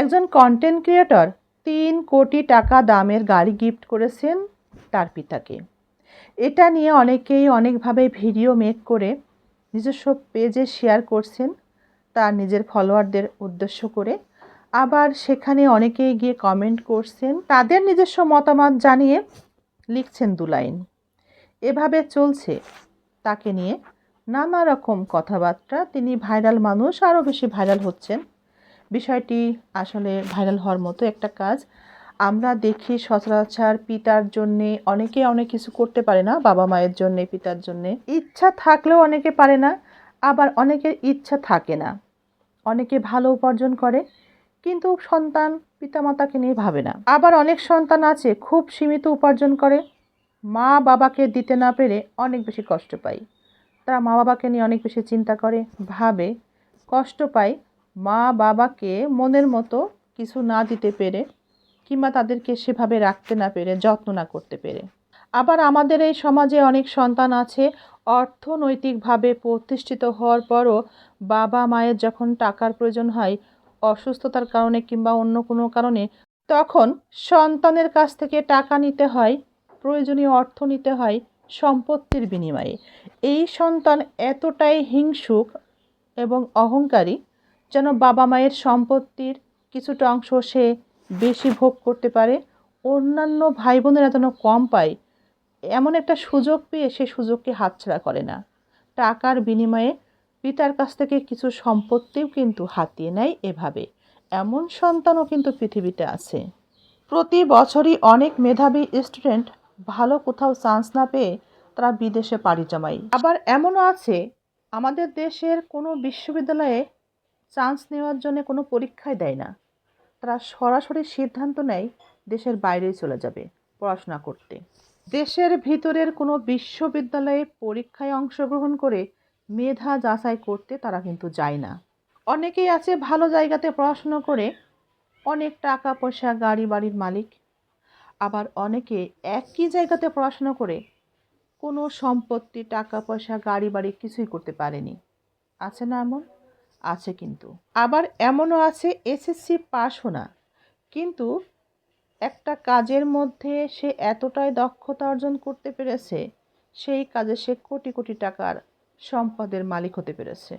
একজন content creator তিন কোটি টাকা দামের গাড়ি গিফট করেছেন তার পিতাকে। এটা নিয়ে অনেকেই অনেকভাবে ভিডিও মেক করে নিজস্ব পেজে শেয়ার করছেন তার নিজের ফলোয়ারদের উদ্দেশ্য করে। আবার সেখানে অনেকেই গিয়ে কমেন্ট করছেন, তাদের নিজস্ব মতামত জানিয়ে লিখছেন দু লাইন। এভাবে চলছে। তাকে নিয়ে নানা রকম কথাবার্তা। তিনি ভাইরাল মানুষ, আরও বেশি ভাইরাল হচ্ছেন। বিষয়টি আসলে ভাইরাল হওয়ার মতো একটা কাজ। আমরা দেখি সচরাচর পিতার জন্যে অনেকে অনেক কিছু করতে পারে না, বাবা মায়ের জন্যে, পিতার জন্যে। ইচ্ছা থাকলেও অনেকে পারে না, আবার অনেকের ইচ্ছা থাকে না। অনেকে ভালো উপার্জন করে, কিন্তু সন্তান পিতামাতাকে নিয়ে ভাবে না। আবার অনেক সন্তান আছে, খুব সীমিত উপার্জন করে, মা বাবাকে দিতে না পেরে অনেক বেশি কষ্ট পায়। তারা মা বাবাকে নিয়ে অনেক বেশি চিন্তা করে, ভাবে, কষ্ট পায় মা বাবাকে মনের মতো কিছু না দিতে পেরে কিংবা তাদেরকে সেভাবে রাখতে না পেরে, যত্ন না করতে পেরে। আবার আমাদের এই সমাজে অনেক সন্তান আছে, অর্থনৈতিকভাবে প্রতিষ্ঠিত হওয়ার পরও বাবা মায়ের যখন টাকার প্রয়োজন হয়, অসুস্থতার কারণে কিংবা অন্য কোনো কারণে, তখন সন্তানের কাছ থেকে টাকা নিতে হয়, প্রয়োজনীয় অর্থ নিতে হয়, সম্পত্তির বিনিময়ে। এই সন্তান এতটাই হিংসুক এবং অহংকারী যেন বাবা মায়ের সম্পত্তির কিছুটা অংশ সে বেশি ভোগ করতে পারে। অন্যান্য ভাই বোনেরা যেন কম পায়, এমন একটা সুযোগ পেয়ে সে সুযোগকে হাতছাড়া করে না। টাকার বিনিময়ে পিতার কাছ থেকে কিছু সম্পত্তিও কিন্তু হাতিয়ে নেয় এভাবে। এমন সন্তানও কিন্তু পৃথিবীতে আছে। প্রতি বছরই অনেক মেধাবী স্টুডেন্ট ভালো কোথাও চান্স না পেয়ে তারা বিদেশে পাড়ি জমায়। আবার এমনও আছে, আমাদের দেশের কোনো বিশ্ববিদ্যালয়ে চান্স নেওয়ার জন্য কোনো পরীক্ষাই দেয় না। তারা সরাসরি সিদ্ধান্ত নেয় দেশের বাইরেই চলে যাবে পড়াশোনা করতে। দেশের ভিতরের কোনো বিশ্ববিদ্যালয়ে পরীক্ষায় অংশগ্রহণ করে মেধা যাচাই করতে তারা কিন্তু যায় না। অনেকেই আছে ভালো জায়গাতে পড়াশুনো করে, অনেক টাকা, পয়সা, গাড়ি, বাড়ির মালিক। আবার অনেকে একই জায়গাতে পড়াশুনো করে, কোনো সম্পত্তি, টাকা, পয়সা, গাড়ি, বাড়ি কিছুই করতে পারেনি। আছে না এমন? আছে কিন্তু। আবার এমনও আছে, এসএসসি পাসও না। কিন্তু একটা কাজের মধ্যে সে এতটাই দক্ষতা অর্জন করতে পেরেছে, সেই কাজে সে কোটি কোটি টাকার সম্পদের মালিক হতে পেরেছে।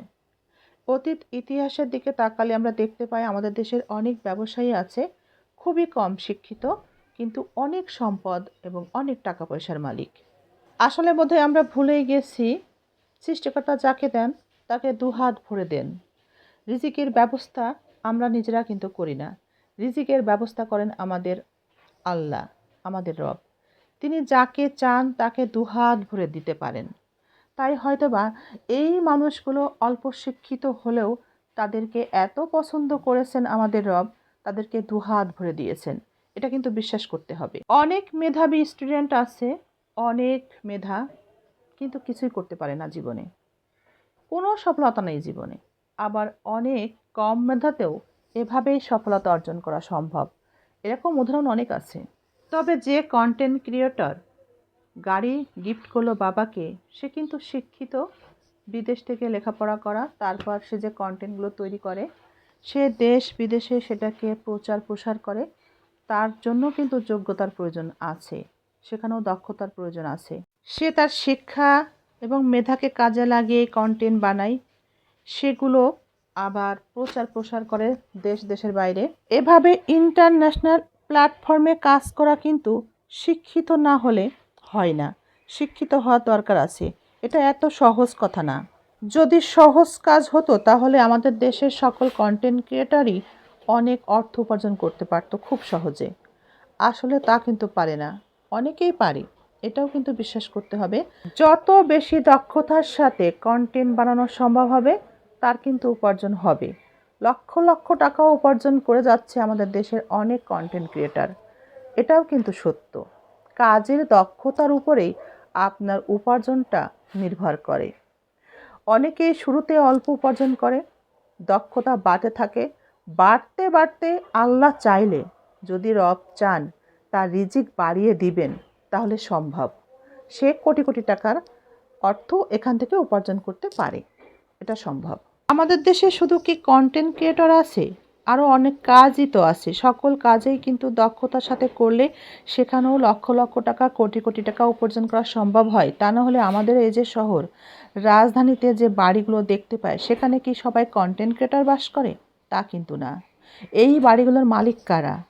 অতীত ইতিহাসের দিকে তাকালে আমরা দেখতে পাই, আমাদের দেশের অনেক ব্যবসায়ী আছে, খুবই কম শিক্ষিত, কিন্তু অনেক সম্পদ এবং অনেক টাকা পয়সার মালিক। আসলে বোধহয় আমরা ভুলেই গেছি, সৃষ্টিকর্তা যাকে দেন, তাকে দুহাত ভরে দেন। রিজিকের ব্যবস্থা আমরা নিজেরা কিন্তু করি না। রিজিকের ব্যবস্থা করেন আমাদের আল্লাহ, আমাদের রব। তিনি যাকে চান তাকে দুহাত ভরে দিতে পারেন। তাই হয়তোবা এই মানুষগুলো অল্প শিক্ষিত হলেও তাদেরকে এত পছন্দ করেছেন আমাদের রব, তাদেরকে দুহাত ভরে দিয়েছেন। এটা কিন্তু বিশ্বাস করতে হবে। অনেক মেধাবী স্টুডেন্ট আছে, অনেক মেধা, কিন্তু কিছুই করতে পারে না জীবনে। কোনো সফলতা নেই জীবনে। আবার অনেক কম মেধাতেও এভাবেই সফলতা অর্জন করা সম্ভব। এরকম উদাহরণ অনেক আছে। তবে যে কন্টেন্ট ক্রিয়েটর গাড়ি গিফট করল বাবাকে, সে কিন্তু শিক্ষিত। বিদেশ থেকে লেখাপড়া করা, তারপর সে যে কন্টেন্টগুলো তৈরি করে, সে দেশ বিদেশে সেটাকে প্রচার প্রসার করে, তার জন্য কিন্তু যোগ্যতার প্রয়োজন আছে। সেখানেও দক্ষতার প্রয়োজন আছে। সে তার শিক্ষা এবং মেধাকে কাজে লাগিয়ে কন্টেন্ট বানায়। সেগুলো আবার প্রচার প্রসার করে দেশ দেশের বাইরে। এভাবে ইন্টারন্যাশনাল প্ল্যাটফর্মে কাজ করা কিন্তু শিক্ষিত না হলে হয় না। শিক্ষিত হওয়ার দরকার আছে। এটা এত সহজ কথা না। যদি সহজ কাজ হতো, তাহলে আমাদের দেশের সকল কন্টেন্ট ক্রিয়েটারই অনেক অর্থ উপার্জন করতে পারতো খুব সহজে। আসলে তা কিন্তু পারে না। অনেকেই পারে। এটাও কিন্তু বিশ্বাস করতে হবে। যত বেশি দক্ষতার সাথে কন্টেন্ট বানানো সম্ভব হবে তার কিন্তু উপার্জন হবে। লক্ষ লক্ষ টাকাও উপার্জন করে যাচ্ছে আমাদের দেশের অনেক কন্টেন্ট ক্রিয়েটার এটাও কিন্তু সত্য। কাজের দক্ষতার উপরেই আপনার উপার্জনটা নির্ভর করে। অনেকেই শুরুতে অল্প উপার্জন করে, দক্ষতা বাড়তে থাকে, বাড়তে বাড়তে আল্লাহ চাইলে যদি রব চান, তার রিজিক বাড়িয়ে দিবেন, তাহলে সম্ভব। সে কোটি কোটি টাকার অর্থ এখান থেকে উপার্জন করতে পারে। এটা সম্ভব। আমাদের দেশে শুধু কি কন্টেন্ট ক্রিয়েটর আছে? আরও অনেক কাজই তো আছে। সকল কাজেই কিন্তু দক্ষতার সাথে করলে সেখানেও লক্ষ লক্ষ টাকা, কোটি কোটি টাকা উপার্জন করা সম্ভব হয়। তা না হলে আমাদের এই যে শহর, রাজধানীতে যে বাড়িগুলো দেখতে পায়, সেখানে কি সবাই কন্টেন্ট ক্রিয়েটার বাস করে? তা কিন্তু না। এই বাড়িগুলোর মালিক কারা?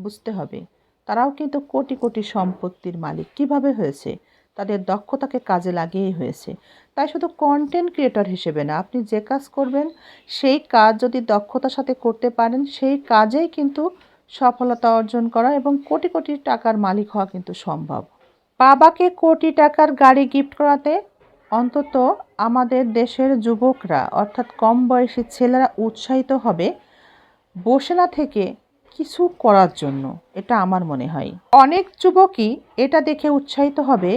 বুঝতে হবে। তারাও কিন্তু কোটি কোটি সম্পত্তির মালিক। কীভাবে হয়েছে? তাদের দক্ষতাকে কাজে লাগিয়েই হয়েছে। তাই শুধু কন্টেন্ট ক্রিয়েটর হিসেবে না, আপনি যে কাজ করবেন, সেই কাজ যদি দক্ষতার সাথে করতে পারেন, সেই কাজেই কিন্তু সফলতা অর্জন করা এবং কোটি কোটি টাকার মালিক হওয়া কিন্তু সম্ভব। বাবাকে কোটি টাকার গাড়ি গিফট করাতে অন্তত আমাদের দেশের যুবকরা, অর্থাৎ কম বয়সী ছেলেরা উৎসাহিত হবে বসে না থেকে কিছু করার জন্য, এটা আমার মনে হয়। অনেক যুবকই এটা দেখে উৎসাহিত হবে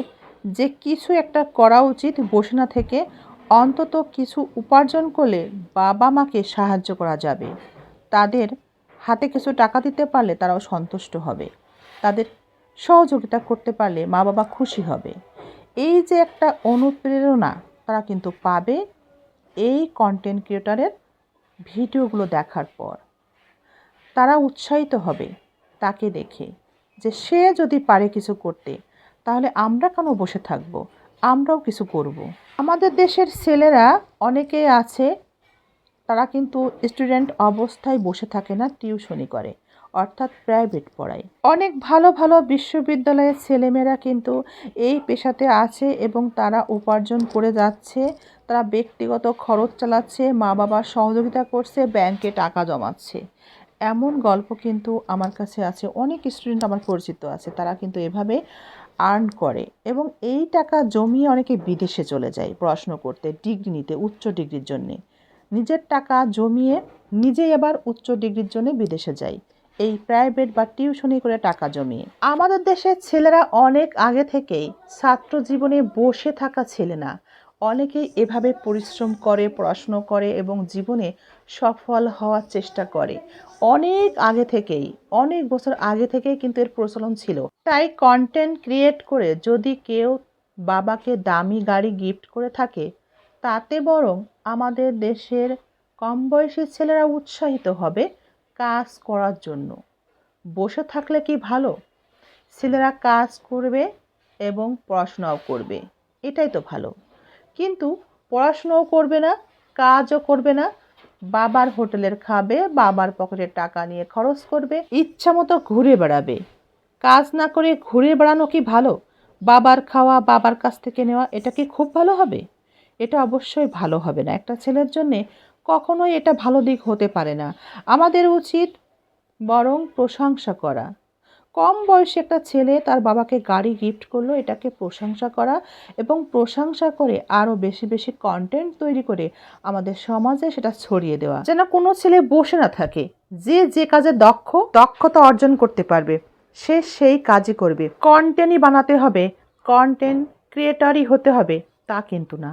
যে কিছু একটা করা উচিত বসে না থেকে, অন্তত কিছু উপার্জন করলে বাবা মাকে সাহায্য করা যাবে। তাদের হাতে কিছু টাকা দিতে পারলে তারাও সন্তুষ্ট হবে। তাদের সহযোগিতা করতে পারলে মা বাবা খুশি হবে। এই যে একটা অনুপ্রেরণা তারা কিন্তু পাবে এই কন্টেন্ট ক্রিয়েটারের ভিডিওগুলো দেখার পর। তারা উৎসাহিত হবে তাকে দেখে যে সে যদি পারে কিছু করতে তাহলে আমরা কেন বসে থাকব? আমরাও কিছু করব। আমাদের দেশের ছেলেরা অনেকেই আছে, তারা কিন্তু স্টুডেন্ট অবস্থায় বসে থাকে না টিউশনি করে, অর্থাৎ প্রাইভেট পড়ায়। অনেক ভালো ভালো বিশ্ববিদ্যালয়ের ছেলেমেয়েরা কিন্তু এই পেশাতে আছে এবং তারা উপার্জন করে যাচ্ছে, তারা ব্যক্তিগত খরচ চালাচ্ছে মা বাবার সহযোগিতা করছে, ব্যাংকে টাকা জমাচ্ছে। এমন গল্প কিন্তু আমার কাছে আছে, অনেক স্টুডেন্ট আমার পরিচিত আছে, তারা কিন্তু এভাবে আর্ন করে। এবং এই টাকা জমিয়ে অনেকে বিদেশে চলে যায় পড়াশুনো করতে, ডিগ্রি নিতে, উচ্চ ডিগ্রির জন্যে। নিজের টাকা জমিয়ে নিজেই আবার উচ্চ ডিগ্রির জন্য বিদেশে যায় এই প্রাইভেট বা টিউশনি করে টাকা জমিয়ে। আমাদের দেশের ছেলেরা অনেক আগে থেকেই ছাত্র জীবনে বসে থাকা ছেলে না। অনেকেই এভাবে পরিশ্রম করে পড়াশুনো করে এবং জীবনে সফল হওয়ার চেষ্টা করে। অনেক আগে থেকেই, অনেক বছর আগে থেকেই কিন্তু এর প্রচলন ছিল। তাই কন্টেন্ট ক্রিয়েট করে যদি কেউ বাবাকে দামি গাড়ি গিফট করে থাকে, তাতে বরং আমাদের দেশের কম বয়সী ছেলেরা উৎসাহিত হবে কাজ করার জন্য। বসে থাকলে কি ভালো? ছেলেরা কাজ করবে এবং পড়াশোনাও করবে। এটাই তো ভালো। কিন্তু পড়াশুনোও করবে না, কাজও করবে না বাবার হোটেলের খাবে, বাবার পকেটের টাকা নিয়ে খরচ করবে ইচ্ছা মতো ঘুরে বেড়াবে। কাজ না করে ঘুরে বেড়ানো কি ভালো? বাবার খাওয়া, বাবার কাছ থেকে নেওয়া, এটা কি খুব ভালো হবে? এটা অবশ্যই ভালো হবে না। একটা ছেলের জন্যে কখনোই এটা ভালো দিক হতে পারে না। আমাদের উচিত বরং প্রশংসা করা। কম বয়সে একটা ছেলে তার বাবাকে গাড়ি গিফট করল, এটাকে প্রশংসা করা এবং প্রশংসা করে আরও বেশি বেশি কন্টেন্ট তৈরি করে আমাদের সমাজে সেটা ছড়িয়ে দেওয়া। যেন কোনো ছেলে বসে না থাকে, যে যে কাজে দক্ষ, দক্ষতা অর্জন করতে পারবে, সে সেই কাজই করবে। কন্টেন্টই বানাতে হবে কন্টেন্ট ক্রিয়েটারই হতে হবে, তা কিন্তু না।